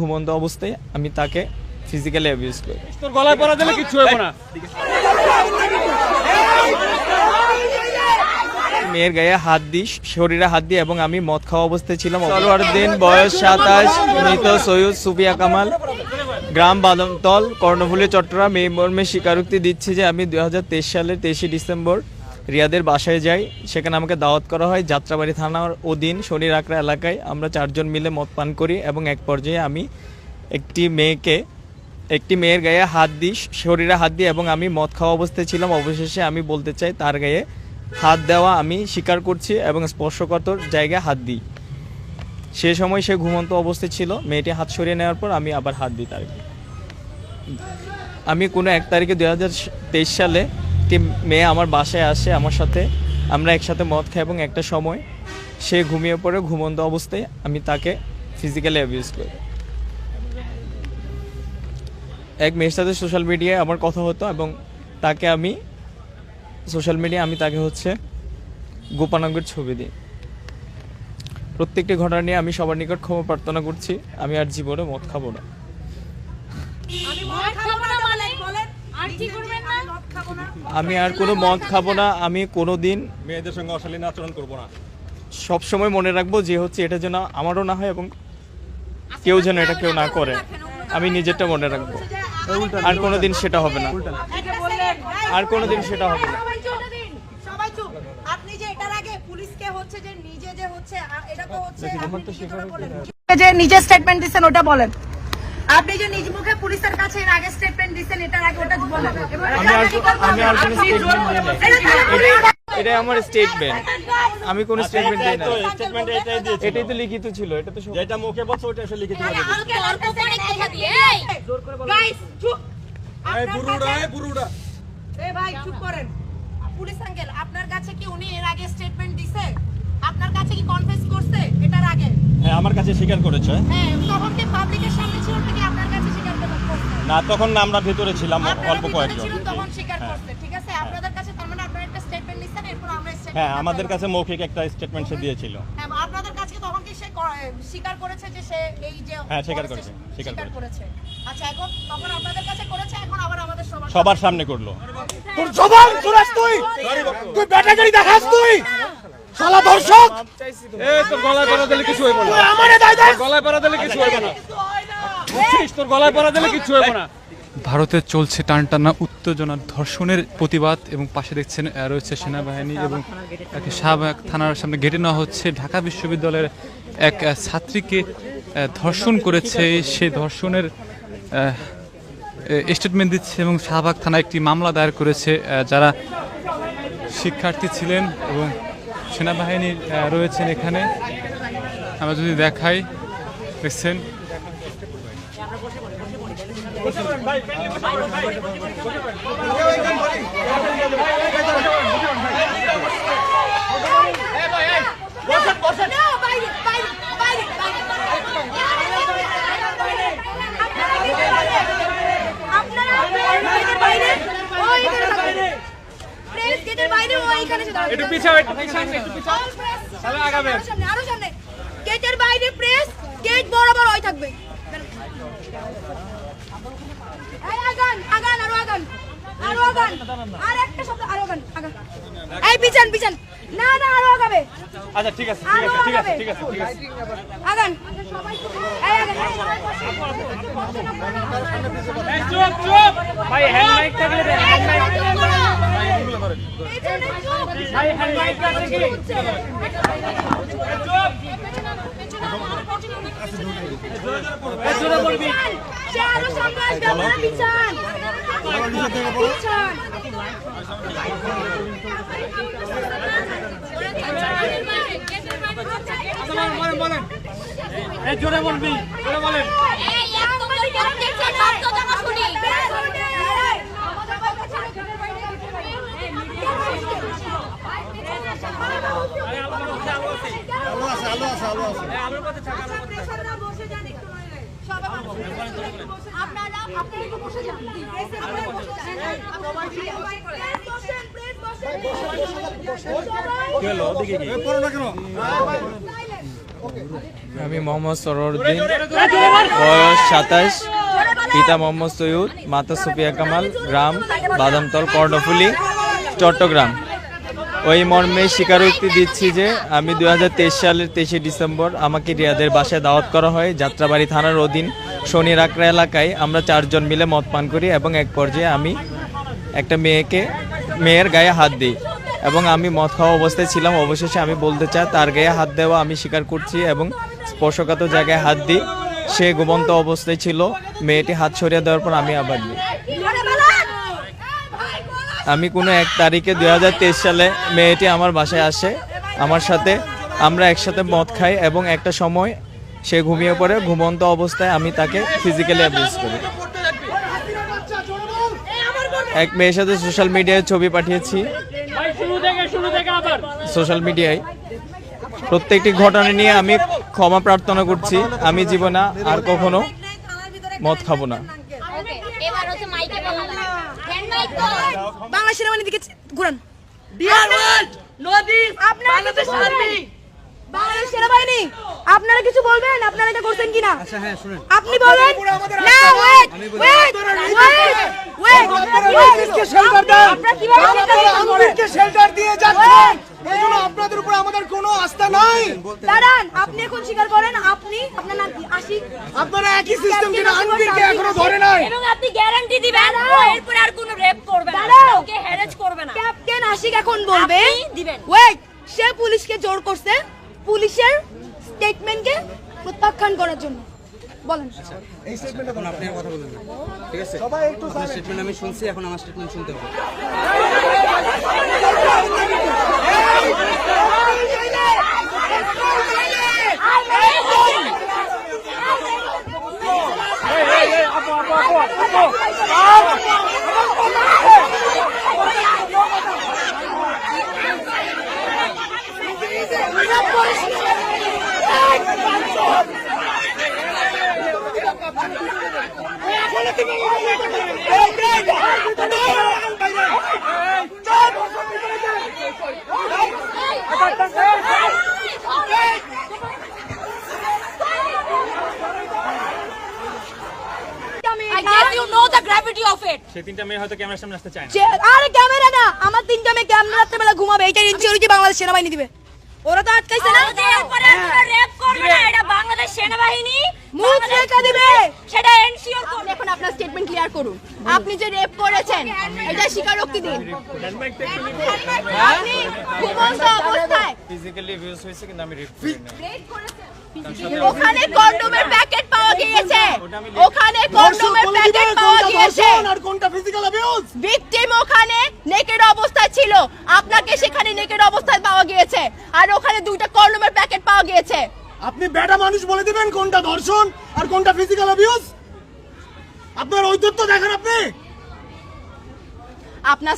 ঘুমন্ত অবস্থায় আমি তাকে ফিজিক্যালি অ্যাবিউজ করি। তোর গলায় পড়া দিলে কিচ্ছু হবে না। মেয়ের গায়ে হাত দিই শরীরে হাত দিই এবং আমি মদ খাওয়া অবস্থায় ছিলাম। সরোয়ার দিন বয়স সাতাশ মৃত সৈয়দ সুফিয়া কামাল। গ্রাম বাদমতল কর্ণফুলী চট্টগ্রাম। এই মর্মে স্বীকারোক্তি দিচ্ছি যে আমি দুই হাজার তেইশ সালের তেইশে ডিসেম্বর রিয়াদের বাসায় যাই, সেখানে আমাকে দাওয়াত করা হয় যাত্রাবাড়ি থানার অধীন শনির আকড়া এলাকায়। আমরা চারজন মিলে মদ পান করি এবং এক পর্যায়ে আমি একটি মেয়েকে, একটি মেয়ের গায়ে হাত দিই, শরীরে হাত দিই এবং আমি মদ খাওয়া অবস্থায় ছিলাম। অবশেষে আমি বলতে চাই, তার গায়ে হাত দেওয়া আমি স্বীকার করছি এবং স্পর্শকাতর জায়গায় হাত দিই। সে সময় সে ঘুমন্ত অবস্থায় ছিল। মেয়েটি হাত সরিয়ে নেওয়ার পর আমি আবার হাত দিই তার আমি কোনো এক তারিখে দু হাজার তেইশ সালে একটি মেয়ে আমার বাসায় আসে আমার সাথে। আমরা একসাথে মদ খাই এবং একটা সময় সে ঘুমিয়ে পড়ে ঘুমন্ত অবস্থায় আমি তাকে ফিজিক্যালি অ্যাবিউজ করি। এক মেয়ের সাথে সোশ্যাল মিডিয়ায় আমার কথা হতো এবং তাকে আমি সোশ্যাল মিডিয়ায় আমি তাকে হচ্ছে গোপানাঙ্গের ছবি দিই। প্রত্যেকটি ঘটনা নিয়ে আমি সবার নিকট ক্ষমা প্রার্থনা করছি। আমি আর জীবনে মদ খাব না আমি মদ খাব না বলেন বলেন আর কি করবেন না? মদ খাব না আমি আর কোনো মদ খাব না আমি কোনো দিন মেয়েদের সঙ্গে অশালীন আচরণ করব না। সবসময় মনে রাখব যে হচ্ছে এটা যেন আমারও না হয় এবং কেউ যেন এটা কেউ না করে। আমি নিজেরটা মনে রাখব। আর কোনো দিন সেটা হবে না। আর কোনো দিন সেটা হবে না। সবাই চুপ সবাই চুপ। আপনি যে এটার আগে পুলিশকে হচ্ছে যে নিজে স্টেটমেন্ট দিছেন ওটা বলেন। আপনি যে নিজ মুখে পুলিশের কাছে এর আগে স্টেটমেন্ট দিছেন এটার আগে ওটা আমি আর কোনো জোর করে। এটা আমার স্টেটমেন্ট আমি কোনো স্টেটমেন্ট দিই না স্টেটমেন্ট এটাই দিয়েছে এটাই তো লিখিত ছিল এটা তো সব- যেটা মুখে বলছো ওটা আসলে লিখিত পরে কথা দিয়ে এই Guys, চুপ। এই কাছে- এই ভাই চুপ করেন। পুলিশ আঙ্কেল আপনার কাছে কি উনি এর আগে স্টেটমেন্ট দিছে আপনার কাছে কি কনফেস করছে এটার আগে? হ্যাঁ আমার কাছে স্বীকার করেছে। হ্যাঁ তখন কি পাবলিকের সামনে ছিল নাকি আপনার কাছে না তখন না আমরা ভিতরে ছিলাম অল্প কয়েকজন। ছিলেন তখন স্বীকার করছে ঠিক আছে? আপনাদের কাছে তার মানে আপনারা একটা স্টেটমেন্ট নিছেন এরপর আমরা statement হ্যাঁ আমাদের কাছে মৌখিক একটা স্টেটমেন্ট সে দিয়েছিল। হ্যাঁ আপনাদের কাছে কি তখন কি সে ক- স্বীকার করেছে যে সে এই যে হ্যাঁ, স্বীকার করেছে, করেছে, স্বীকার স্বীকার করেছে। আচ্ছা এখন তখন আপনাদের কাছে করেছে এখন আবার আমাদের সবার সবার সামনে করল। তোর জবান তুরাস তুই! তুই ব্যাটাগিরি দেখাস তুই! শালা দর্শক! এই তোর গলায় পড়া দিলে কিছু হইব না। তুই আমারে দাই দেখ গলায় পড়া দিলে কিছু হইব না। ভারতে চলছে টানটানা উত্তেজনার ধর্ষণের প্রতিবাদ এবং পাশে দেখছেন রয়েছে সেনাবাহিনী এবং শাহবাগ থানার সামনে গেটে নেওয়া হচ্ছে। ঢাকা বিশ্ববিদ্যালয়ের এক ছাত্রীকে ধর্ষণ করেছে। সে ধর্ষণের স্টেটমেন্ট দিচ্ছে এবং শাহবাগ থানায় একটি মামলা দায়ের করেছে যারা শিক্ষার্থী ছিলেন এবং সেনাবাহিনী রয়েছেন এখানে। আমরা যদি দেখাই, দেখছেন না বাইরে বাইরে বাইরে বাইরে আপনারা গেটের বাইরে ওই এখানে থাকবেন প্রেস গেটের বাইরে ওই এখানে এসে দাঁড়াবেন একটু পিছাও একটু পিছাও একটু পিছাও। তাহলে আগাবেন। আরও সামনে সামনে। গেটের বাইরে প্রেস গেট বরাবর ওই থাকবে। আগান আগান আরও আগান আরও আগান আর একটা শব্দ আরও আগান আগান এই পিছান পিছান না না আরও আগাবে আচ্ছা ঠিক আছে ঠিক আছে ঠিক আছে ঠিক আছে আগান এই আগান এই চুপ চুপ ভাই হ্যান্ড মাইক থাকলে হ্যান্ড মাইক ভাই হ্যান্ড মাইক আছে কি জোরে বলবি সে আপনারা পিছান পিছান বলেন এই জোরে বলবি জোরে বলেন এই একদম কেন দেখছেন শব্দ জানা আমি মোহাম্মদ সরোরউদ্দিন বয়স সাতাশ পিতা মোহাম্মদ সৈয়দ, মাতা সুফিয়া কামাল গ্রাম বাদামতল কর্ণফুলি চট্টগ্রাম। ওই মর্মে স্বীকারোক্তি দিচ্ছি যে আমি দু হাজার তেইশ সালের তেইশে ডিসেম্বর আমাকে রিয়াদের বাসায় দাওয়াত করা হয় যাত্রাবাড়ি থানার অধীন শনি রাকড়া এলাকায়। আমরা চারজন মিলে মদ পান করি এবং এক পর্যায়ে আমি একটা মেয়েকে, মেয়ের গায়ে হাত দিই এবং আমি মদ খাওয়া অবস্থায় ছিলাম। অবশেষে আমি বলতে চাই, তার গায়ে হাত দেওয়া আমি স্বীকার করছি এবং স্পর্শকাত জায়গায় হাত দিই। সে ঘুমন্ত অবস্থায় ছিল। মেয়েটি হাত সরিয়ে দেওয়ার পর আমি আবার দিই। আমি কোনো এক তারিখে দু হাজার তেইশ সালে মেয়েটি আমার বাসায় আসে, আমার সাথে আমরা একসাথে মদ খাই এবং একটা সময় সে ঘুমিয়ে পড়ে, ঘুমন্ত অবস্থায় আমি তাকে ফিজিক্যালি অ্যাবিউজ করি। এক মেয়ের সাথে সোশ্যাল মিডিয়ায় ছবি পাঠিয়েছি। সোশ্যাল মিডিয়ায় প্রত্যেকটি ঘটনা নিয়ে আমি ক্ষমা প্রার্থনা করছি। আমি জীবনে আর কখনো মদ খাব না। এবার হচ্ছে মাইকে বলা লাগে হ্যান্ড মাইক তো। বাংলা সেনাবাহিনীর দিকে ঘুরান। আপনারা কিছু বলবেন? আপনারা এটা করছেন কিনা? আপনি বলেন। না ওয়েট ওয়েট ওয়েট ওয়েট আমাদেরকে shelter দেন। আপনারা কীভাবে আপনারা shelter করেন? আমিরকে shelter দিয়ে যাচ্ছেন। এই জন্য আপনাদের উপর আমাদের কোনো আস্থা নাই। দাঁড়ান আপনি এখন স্বীকার করেন আপনি আপনার নাম কি আশিক? আপনারা একই সিস্টেম আনবিরকে এখনও ধরে নাই এবং আপনি গ্যারান্টি দিবেন ও এরপরে আর কোনো রেপ করবে না দাঁড়াও। ওকে হ্যারেজ করবে না ক্যাপ্টেন আশিক এখন বলবে ওয়েট সে পুলিশকে জোর করছে পুলিশের স্টেটমেন্টকে প্রত্যাখ্যান করার জন্য। বলেন। সবাই একটু স্টেটমেন্ট আমি শুনছি এখন আমার স্টেটমেন্ট শুনতে হবে। সেই তিনটা মেয়ে হয়তো ক্যামেরার সামনে আসতে চায় না। আরে ক্যামেরা না! আমার তিনটা মেয়ে ক্যামেরা রাত্রেবেলা ঘুমাবে। এইটা ইনসিকিউরিটি বাংলাদেশ সেনাবাহিনী দিবে। ওরা তো আটকাইছে না? এরপরে আর করবে না। এটা বাংলাদেশ সেনাবাহিনী মুখ রেখা দিবে। সেটা এনশিওর করবে। এখন আপনার স্টেটমেন্ট ক্লিয়ার করুন। আপনি যে রেপ করেছেন এটা স্বীকারোক্তি দিন। আপনি ঘুমন্ত অবস্থায় ফিজিক্যালি অ্যাবিউজ হয়েছে কিন্তু আমি রেপ করি ওখানে কন্ডোমের প্যাকেট পাওয়া গিয়েছে। ওখানে কন্ডোমের প্যাকেট পাওয়া গিয়েছে। আর কোনটা ফিজিক্যাল অ্যাবিউজ ভিকটিম ওখানে নেকেড অবস্থায় ছিল। আপনাকে সেখানে নেকেড অবস্থায় পাওয়া গিয়েছে। আর ওখানে দুইটা কন্ডোমের প্যাকেট পাওয়া গিয়েছে। আপনি বেটা মানুষ বলে দিবেন কোনটা ধর্ষণ আর কোনটা ফিজিক্যাল অ্যাবিউজ আপনার ঐতিহ্য দেখেন আপনি। আপনার